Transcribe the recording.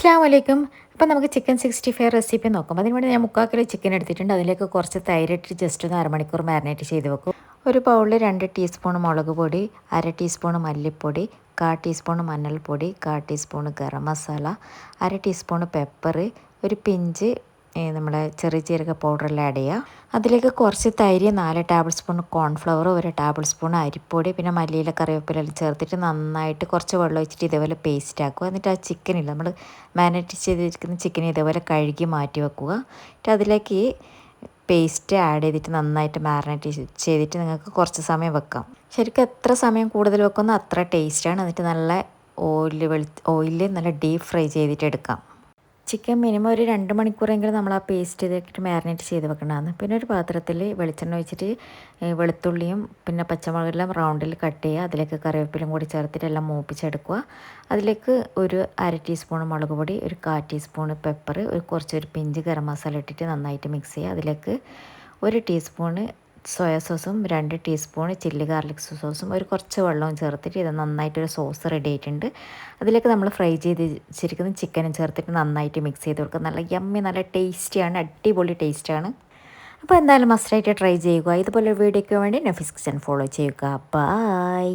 അസ്സാം വലൈക്കും അപ്പം നമുക്ക് ചിക്കൻ സിക്സ്റ്റി ഫൈവ് റെസിപ്പി നോക്കാം. അതിന് വേണ്ടി ഞാൻ മുക്കാൽ കിലോ ചിക്കൻ എടുത്തിട്ടുണ്ട്. അതിലേക്ക് കുറച്ച് തൈരിട്ട് ജസ്റ്റ് ഒന്ന് അരമണിക്കൂർ മാരിനേറ്റ് ചെയ്ത് വെക്കും. ഒരു ബൗളിൽ രണ്ട് ടീസ്പൂൺ മുളക് പൊടി അര ടീസ്പൂൺ മല്ലിപ്പൊടി കാ ടീസ്പൂൺ മഞ്ഞൾപ്പൊടി കാ ടീസ്പൂൺ ഗരം മസാല അര ടീസ്പൂൺ പെപ്പർ ഒരു പിഞ്ച് നമ്മുടെ ചെറിയ ജീരക പൗഡറെല്ലാം ആഡ് ചെയ്യുക അതിലേക്ക് കുറച്ച് തൈര് നാല് ടേബിൾ സ്പൂൺ കോൺഫ്ലവർ ഒരു ടേബിൾ സ്പൂൺ അരിപ്പൊടി പിന്നെ മല്ലിയില കറിവേപ്പിലെല്ലാം ചേർത്തിട്ട് നന്നായിട്ട് കുറച്ച് വെള്ളം ഒഴിച്ചിട്ട് ഇതേപോലെ പേസ്റ്റ് ആക്കുക. എന്നിട്ട് ആ ചിക്കനിൽ നമ്മൾ മാരിനേറ്റ് ചെയ്തിരിക്കുന്ന ചിക്കൻ ഇതേപോലെ കഴുകി മാറ്റി വെക്കുക. എന്നിട്ട് അതിലേക്ക് ഈ പേസ്റ്റ് ആഡ് ചെയ്തിട്ട് നന്നായിട്ട് മാരിനേറ്റ് ചെയ്തിട്ട് നിങ്ങൾക്ക് കുറച്ച് സമയം വെക്കാം. ശരിക്കും എത്ര സമയം കൂടുതൽ വെക്കുന്നോ അത്ര ടേസ്റ്റാണ് എന്നിട്ട് നല്ല ഓയിൽ വെളി ഓയിലിൽ നല്ല ഡീപ്പ് ഫ്രൈ ചെയ്തിട്ട് എടുക്കാം. ചിക്കൻ മിനിമം ഒരു രണ്ട് മണിക്കൂറെങ്കിലും നമ്മൾ ആ പേസ്റ്റ് ചെയ്തിട്ട് മാരിനേറ്റ് ചെയ്ത് വെക്കണമെന്ന് പിന്നെ ഒരു പാത്രത്തിൽ വെളിച്ചെണ്ണ ഒഴിച്ചിട്ട് വെളുത്തുള്ളിയും പിന്നെ പച്ചമുളകെല്ലാം റൗണ്ടിൽ കട്ട് ചെയ്യുക. അതിലേക്ക് കറിവേപ്പിലും കൂടി ചേർത്തിട്ട് എല്ലാം മൂപ്പിച്ചെടുക്കുക. അതിലേക്ക് ഒരു അര ടീസ്പൂൺ മുളക് പൊടി ഒരു കാ ടീസ്പൂൺ പെപ്പർ ഒരു കുറച്ചൊരു പിഞ്ച് ഗരം മസാല ഇട്ടിട്ട് നന്നായിട്ട് മിക്സ് ചെയ്യുക. അതിലേക്ക് ഒരു ടീസ്പൂണ് സോയ സോസും രണ്ട് ടീസ്പൂൺ ചില്ലി ഗാർലിക് സോസും ഒരു കുറച്ച് വെള്ളവും ചേർത്തിട്ട് ഇത് നന്നായിട്ടൊരു സോസ് റെഡി ആയിട്ടുണ്ട്. അതിലേക്ക് നമ്മൾ ഫ്രൈ ചെയ്ത് വെച്ചിരിക്കുന്ന ചിക്കനും ചേർത്തിട്ട് നന്നായിട്ട് മിക്സ് ചെയ്ത് കൊടുക്കുക. നല്ല യമ്മി നല്ല ടേസ്റ്റിയാണ് അടിപൊളി ടേസ്റ്റാണ് അപ്പോൾ എന്തായാലും മസ്റ്റായിട്ട് ട്രൈ ചെയ്യുക. ഇതുപോലെ വീഡിയോയ്ക്ക് വേണ്ടി നഫീസ് കിച്ചൻ ഫോളോ ചെയ്യുക. ബായ്